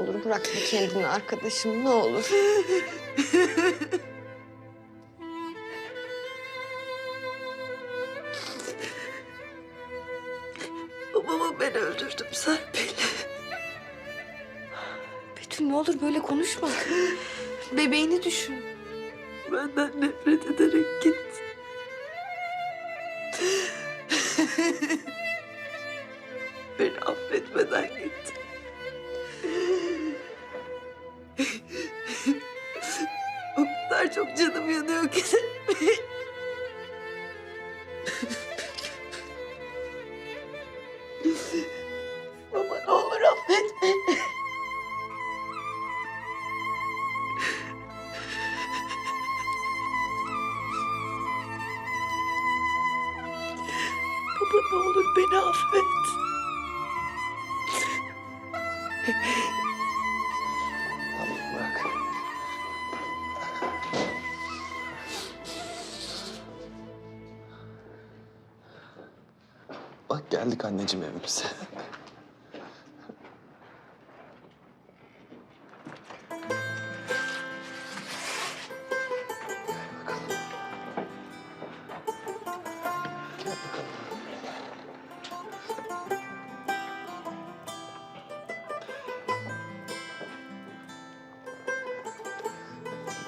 olur bırakma kendini arkadaşım ne olur. Babamı ben öldürdüm Serpil. Betül ne olur böyle konuşma. Bebeğini düşün. Benden nefret ederek gitti. look at it. Anneciğim evimize.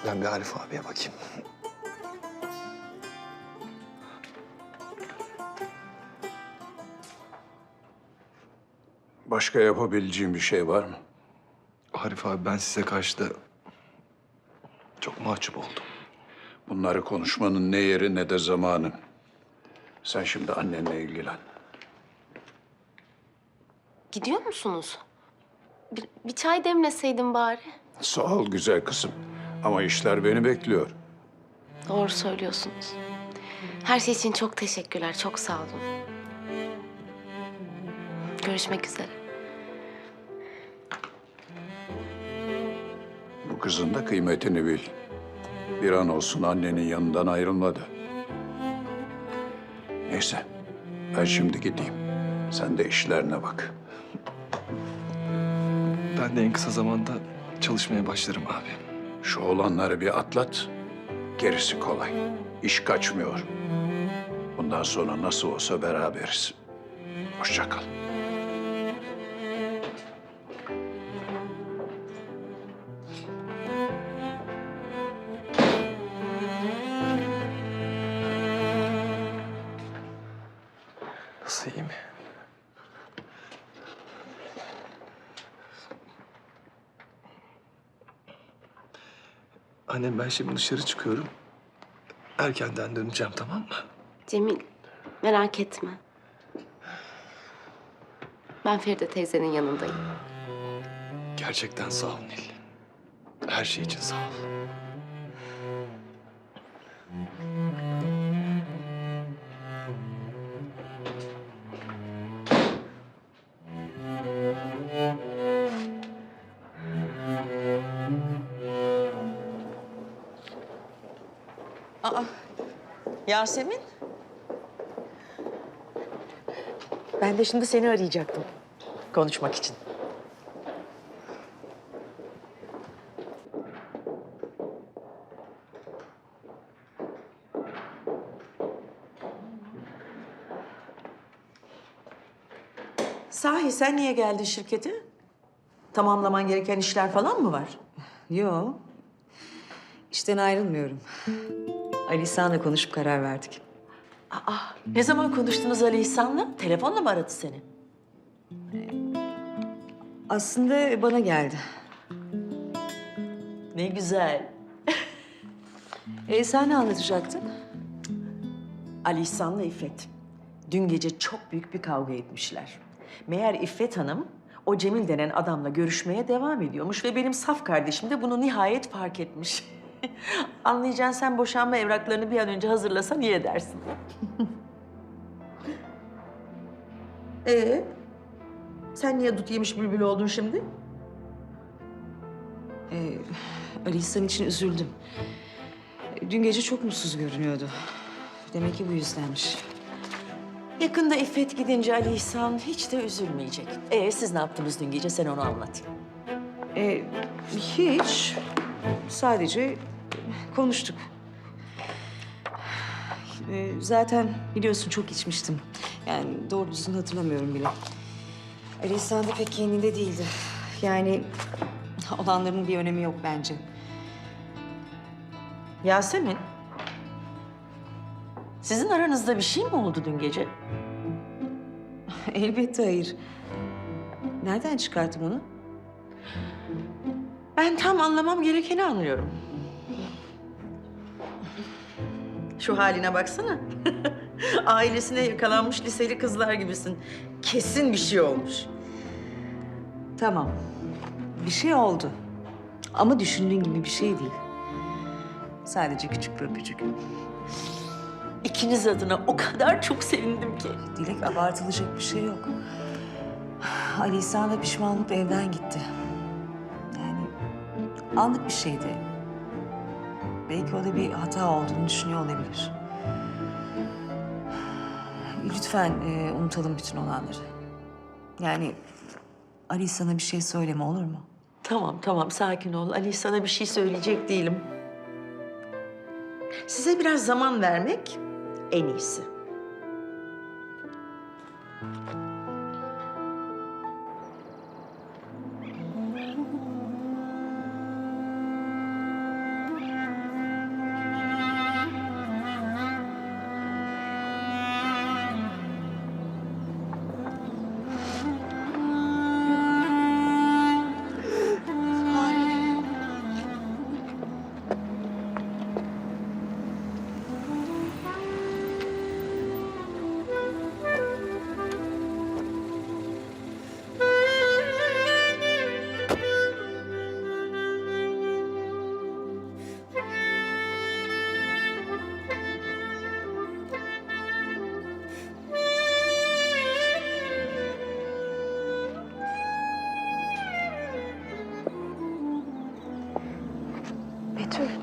Ben bir Arif abiye bakayım. Başka yapabileceğim bir şey var mı? Arif abi ben size karşı da çok mahcup oldum. Bunları konuşmanın ne yeri ne de zamanı. Sen şimdi annenle ilgilen. Gidiyor musunuz? Bir, bir çay demleseydin bari. Sağ ol güzel kızım. Ama işler beni bekliyor. Doğru söylüyorsunuz. Her şey için çok teşekkürler, çok sağ olun. Görüşmek üzere. Kızın da kıymetini bil. Bir an olsun annenin yanından ayrılmadı. Neyse, ben şimdi gideyim. Sen de işlerine bak. Ben de en kısa zamanda çalışmaya başlarım abi. Şu olanları bir atlat. Gerisi kolay. İş kaçmıyor. Bundan sonra nasıl olsa beraberiz. Hoşça kal. Annem ben şimdi dışarı çıkıyorum. Erkenden döneceğim tamam mı? Cemil, merak etme. Ben Feride teyzenin yanındayım. Gerçekten sağ ol Nil. Her şey için sağ ol. Yasemin. Ben de şimdi seni arayacaktım. Konuşmak için. Sahi sen niye geldin şirkete? Tamamlaman gereken işler falan mı var? Yo. İşten ayrılmıyorum. Ali İhsan'la konuşup karar verdik. Aa, ne zaman konuştunuz Ali İhsan'la? Telefonla mı aradı seni? Aslında bana geldi. Ne güzel. E sen ne anlatacaktın? Ali İhsan'la İffet. Dün gece çok büyük bir kavga etmişler. Meğer İffet Hanım o Cemil denen adamla görüşmeye devam ediyormuş ve benim saf kardeşim de bunu nihayet fark etmiş. Anlayacaksın sen boşanma evraklarını bir an önce hazırlasan iyi edersin. ee, sen niye dut yemiş bülbül oldun şimdi? Ee, Ali İhsan için üzüldüm. Dün gece çok mutsuz görünüyordu. Demek ki bu yüzdenmiş. Yakında İffet gidince Ali İhsan hiç de üzülmeyecek. Ee siz ne yaptınız dün gece sen onu anlat. Ee, hiç. Sadece konuştuk. Ee, zaten biliyorsun çok içmiştim. Yani doğru düzgün hatırlamıyorum bile. İhsan da pek kendinde değildi. Yani olanların bir önemi yok bence. Yasemin. Sizin aranızda bir şey mi oldu dün gece? Elbette hayır. Nereden çıkarttım onu? Ben tam anlamam gerekeni anlıyorum. Şu haline baksana. Ailesine yakalanmış liseli kızlar gibisin. Kesin bir şey olmuş. Tamam. Bir şey oldu. Ama düşündüğün gibi bir şey değil. Sadece küçük bir öpücük. İkiniz adına o kadar çok sevindim ki. Dilek abartılacak bir şey yok. Ali İhsan da pişman olup evden gitti. Yani anlık bir şeydi. Belki o da bir hata olduğunu düşünüyor olabilir. Lütfen e, unutalım bütün olanları. Yani Ali sana bir şey söyleme olur mu? Tamam tamam sakin ol. Ali sana bir şey söyleyecek değilim. Size biraz zaman vermek en iyisi. Betül.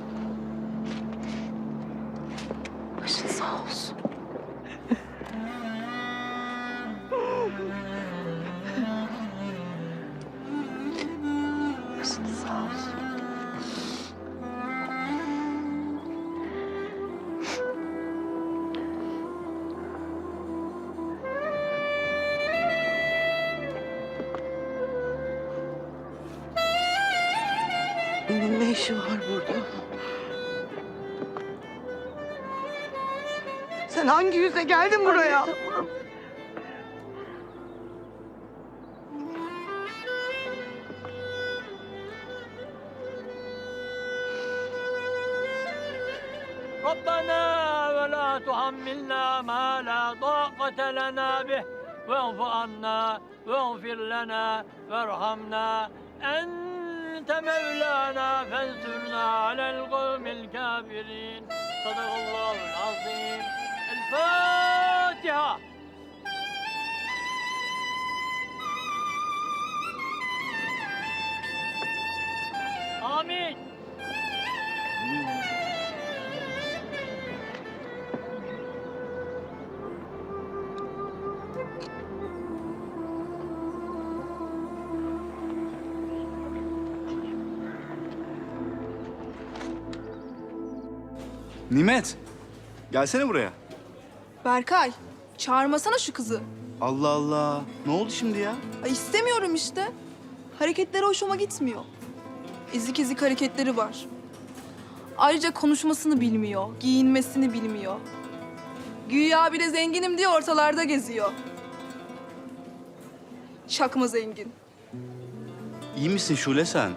Sen hangi yüzle geldin buraya? Tamam. ربنا ولا تحملنا ما لا طاقة لنا به واعف عنا واغفر لنا وارحمنا أنت مولانا فانصرنا على القوم الكافرين صدق الله العظيم Fatiha! Amin! Nimet, gelsene buraya. Berkay, çağırmasana şu kızı. Allah Allah. Ne oldu şimdi ya? Ay istemiyorum işte. Hareketleri hoşuma gitmiyor. Ezik ezik hareketleri var. Ayrıca konuşmasını bilmiyor, giyinmesini bilmiyor. Güya bir de zenginim diye ortalarda geziyor. Çakma zengin. İyi misin Şule sen?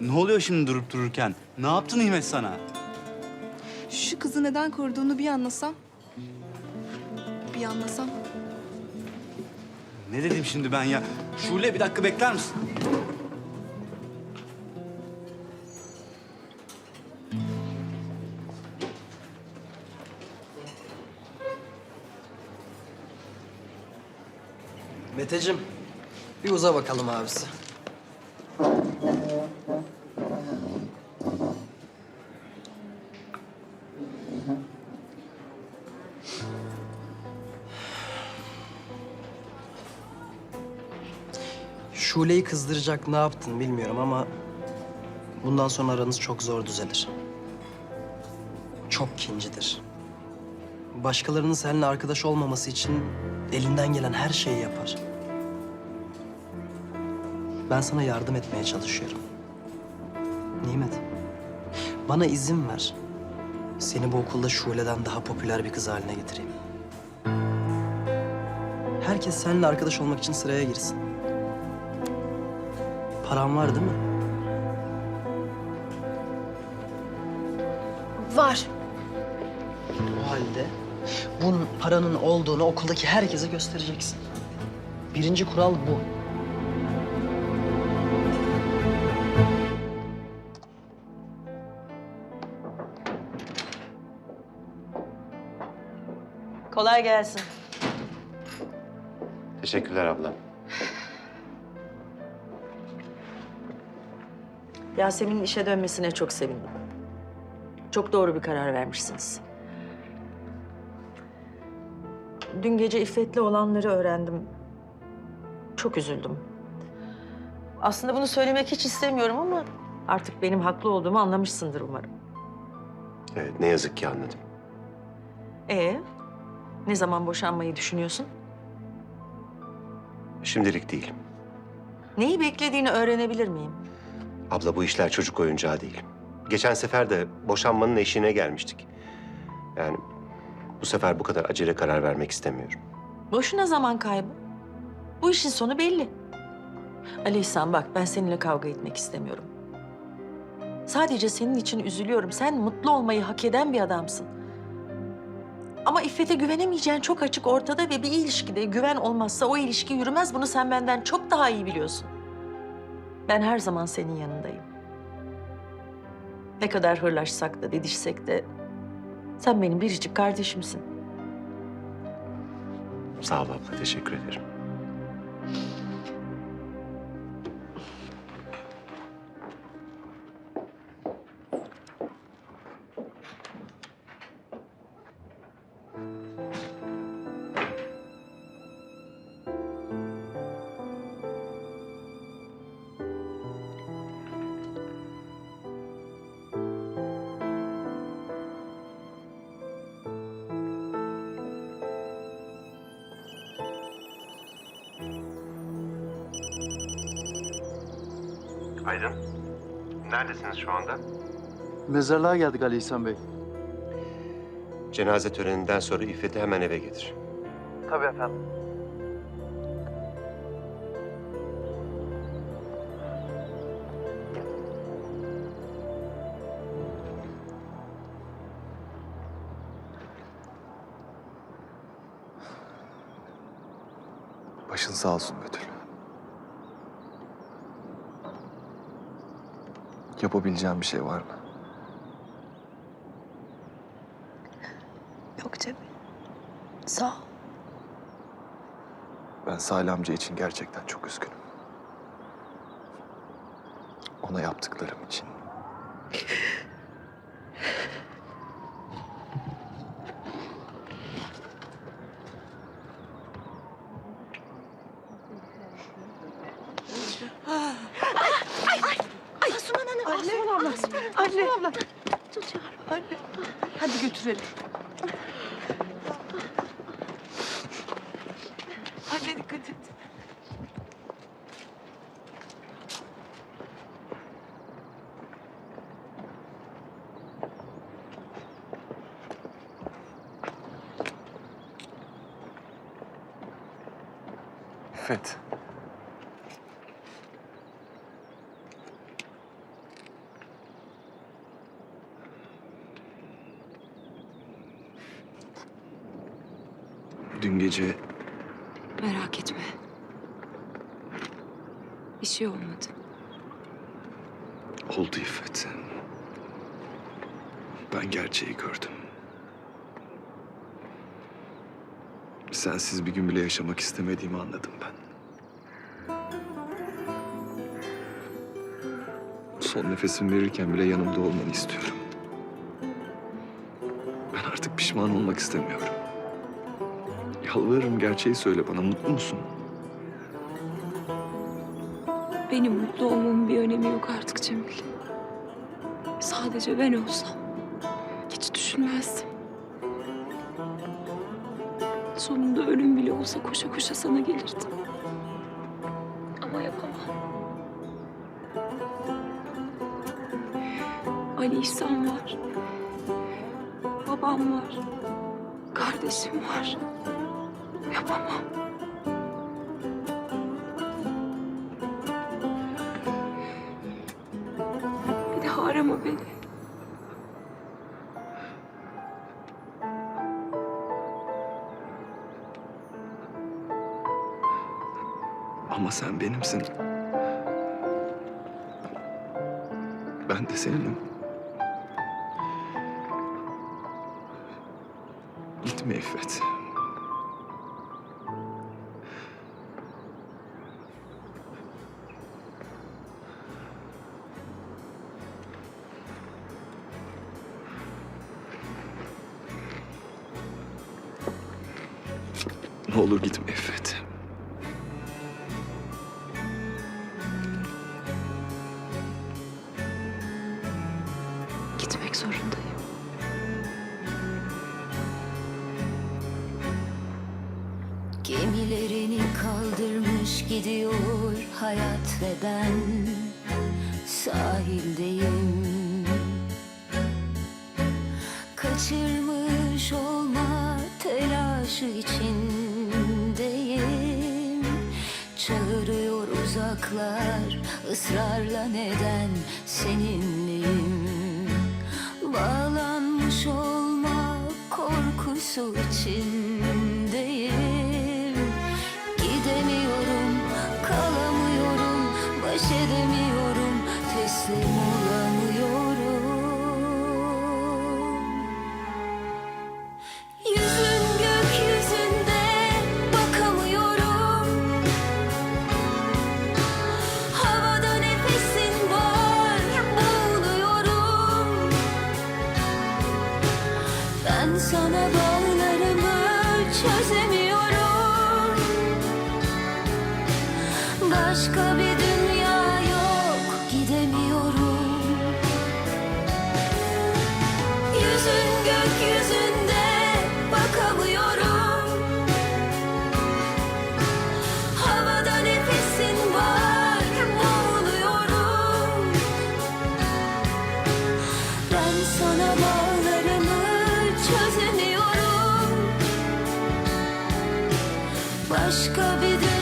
Ne oluyor şimdi durup dururken? Ne yaptı Nimet sana? Şu kızı neden koruduğunu bir anlasam. Bir anlasam. Ne dedim şimdi ben ya? Şule bir dakika bekler misin? Meteciğim, bir uza bakalım abisi. Şule'yi kızdıracak ne yaptın bilmiyorum ama... ...bundan sonra aranız çok zor düzelir. Çok kincidir. Başkalarının seninle arkadaş olmaması için elinden gelen her şeyi yapar. Ben sana yardım etmeye çalışıyorum. Nimet, bana izin ver. Seni bu okulda Şule'den daha popüler bir kız haline getireyim. Herkes seninle arkadaş olmak için sıraya girsin. Paran var değil mi? Var. O halde bunun paranın olduğunu okuldaki herkese göstereceksin. Birinci kural bu. Kolay gelsin. Teşekkürler abla. Yasemin'in işe dönmesine çok sevindim. Çok doğru bir karar vermişsiniz. Dün gece İffet'le olanları öğrendim. Çok üzüldüm. Aslında bunu söylemek hiç istemiyorum ama artık benim haklı olduğumu anlamışsındır umarım. Evet ne yazık ki anladım. Ee, ne zaman boşanmayı düşünüyorsun? Şimdilik değil. Neyi beklediğini öğrenebilir miyim? Abla bu işler çocuk oyuncağı değil. Geçen sefer de boşanmanın eşiğine gelmiştik. Yani bu sefer bu kadar acele karar vermek istemiyorum. Boşuna zaman kaybı. Bu işin sonu belli. Ali İhsan bak ben seninle kavga etmek istemiyorum. Sadece senin için üzülüyorum. Sen mutlu olmayı hak eden bir adamsın. Ama İffet'e güvenemeyeceğin çok açık ortada ve bir ilişkide güven olmazsa o ilişki yürümez. Bunu sen benden çok daha iyi biliyorsun. Ben her zaman senin yanındayım. Ne kadar hırlaşsak da didişsek de sen benim biricik kardeşimsin. Sağ ol abla teşekkür ederim. Aydın, neredesiniz şu anda? Mezarlığa geldik Ali İhsan Bey. Cenaze töreninden sonra İffet'i hemen eve getir. Tabii efendim. Başın sağ olsun Betül. Yapabileceğim bir şey var mı? Yok Cemil. Sağ ol. Ben Salih amca için gerçekten çok üzgünüm. Ona yaptıklarım için. Hadi götürelim. Anne dikkat et. İffet. Dün gece Merak etme. Bir şey olmadı. oldu İffet. Ben gerçeği gördüm. Sensiz bir gün bile yaşamak istemediğimi anladım ben. Son nefesimi verirken bile yanımda olmanı istiyorum. Ben artık pişman olmak istemiyorum. Yalvarırım gerçeği söyle bana. Mutlu musun? Benim mutlu olmamın bir önemi yok artık Cemil. Sadece ben olsam hiç düşünmezdim. Sonunda ölüm bile olsa koşa koşa sana gelirdim. Ama yapamam. Ali İhsan var. Babam var. Kardeşim var. Yapamam. Bir daha arama beni. Ama sen benimsin. Ben de seninim. Gitme İffet. Sahildeyim. Kaçırmış olma telaşı içindeyim. Çağırıyor uzaklar ısrarla neden seninleyim? Bağlanmış olma korkusu içindeyim baş sana bağlarımı çözemiyorum. Başka bir dünya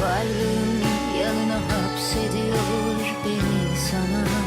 Varlığın yanına hapsediyor beni sana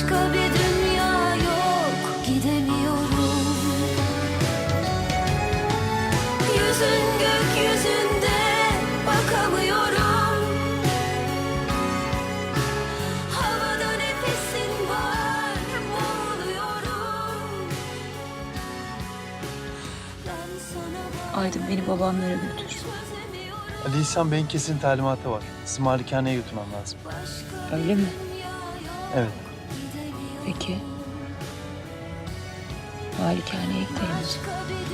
Başka bir dünya yok, gidemiyorum Yüzün gökyüzünde bakamıyorum Havada nefesin var, boğuluyorum Ben sana Aydın beni babamlara götür. Ali İhsan Bey'in kesin talimatı var. Sizi malikaneye götürmem lazım. Öyle mi? Evet. Peki. Malikaneye gidelim.